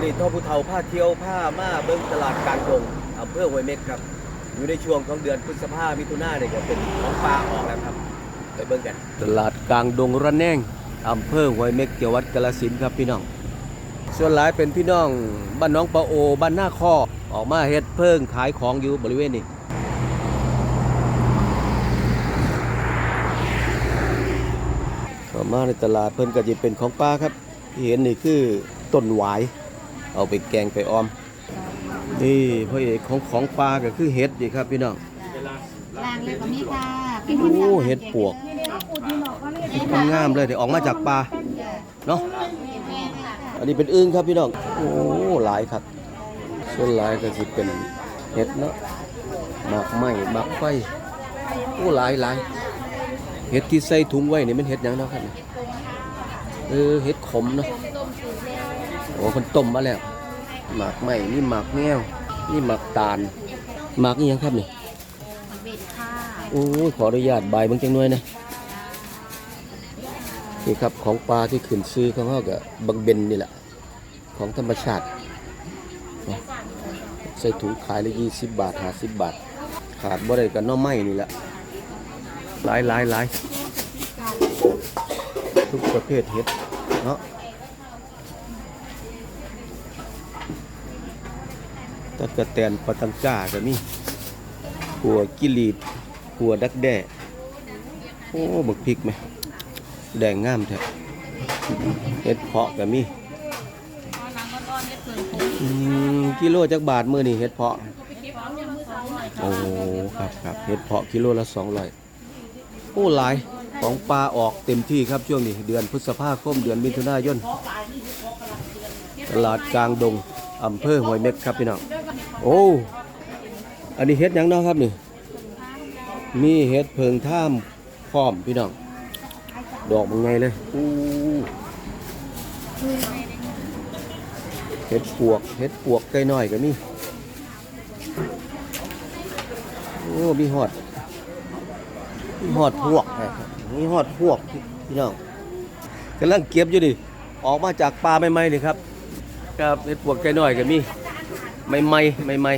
วันนี้ท่อผู้เฒ่าผ้าเที่ยวผ้ามาเบิ้งตลาดกลางดงอำเภอห้วยเม็กครับ อยู่ในช่วงของเดือนพฤษภามิถุนาเนี่ยก็เป็นของปลาออกแล้วครับ ไปเบิ้งกัน ตลาดกลางดงระแนงอำเภอห้วยเม็กจังหวัดกาฬสินธุ์ครับพี่น้อง ส่วนหลายเป็นพี่น้องบ้านน้องปะโอบ้านหน้าคอออกมาเฮ็ดเพิ่งขายของอยู่บริเวณนี้เข้ามาในตลาดเพิ่นก็จะเป็นของป้าครับที่เห็นนี่คือต้นหวาย เอาไปแกงไปออม นี่พ่อเอกของของปลาก็คือเห็ดนี่ครับพี่น้อง ลางเลยก็มีค่ะเป็นโอ้เห็ดปวกงามๆเลยเดี๋ยวออกมาจากปลาเนาะ อันนี้เป็นอึ้งครับพี่น้อง โอ้หลายครับ ส่วนหลายก็สิเป็นเห็ดเนาะหมากไหม้หมากไฟโอ้หลายหลายเห็ดที่ใส่ถุงไว้นี่มันเห็ดหยังเนาะครับเออเห็ดขมเนาะ โอ้คนต้มมาแล้วหมากไหม้นี่หมากแง้วนี่หมากตาลหมากนี่ยังครับนี่เบ็ดค่ะโอ้ยขออนุญาตใบายเบางจังหน่อยนะนี่ครับของปลาที่ขึ้นซื้อของเขากับบางเบนนี่แหละ ของธรรมชาตินะใส่ถุงขายละยี่สิบบาทห้าสิบบาท ขาดบ่ได้กันน้อไม้นี่แหละหลายหลายหลายทุกประเภทเห็ดเนาะ ตะกะแตนปะตังก้าก็มีหัวกิลีดหัวดักแด้โอ้บักพริกไหมแดงงามแท้เห็ดเพาะก็มีกิโลจักบาทมือนี่เห็ดเพาะโอ้ครับครับเห็ดเพาะกิโลละ200โอ้หลายของปลาออกเต็มที่ครับช่วงนี้ เดือนพฤษภาคมเดือนมิถุนายนตลาดกลางดงอำเภอห้วยเม็กครับพี่น้อง โอ้ อันนี้เฮ็ดยังเนาะครับนี่มีเฮ็ดเพิงท่ามพร้อมพี่น้อง ดอกมันไงเลยอู้เฮ็ดปวกเฮ็ดปวกไก่น้อยก็มีโอ้มีหอดมีหอดพวกนะครับมีหอดพวกพี่น้องกำลังเก็บอยู่ดิออกมาจากปลาใหม่ๆนี่ครับครับเฮ็ดปวกไก่น้อยก็มี ใหม่ๆใหม่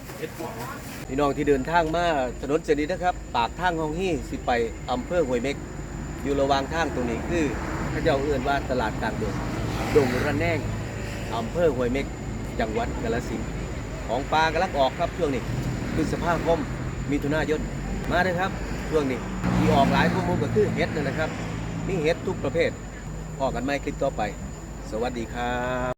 ๆพี่น้องที่เดินทางมาถนนเสนีนะครับ ปากทางห้องฮี่สิไปอำเภอห้วยเม็ก อยู่ระหว่างทางตรงนี้คือพระเจ้าเอื้อนว่าตลาดกลางดงดงระแนงอำเภอห้วยเม็ก จังหวัดกาฬสินธุ์ของปลากำลังออกครับช่วงนี้คือสภาพคมมีทุนายนมาเลยครับช่วงนี้ที่ออกหลายข้อมูลก็คือเห็ดนะครับนี่เห็ดทุกประเภทพอกันไหมคลิปต่อไป สวัสดีครับ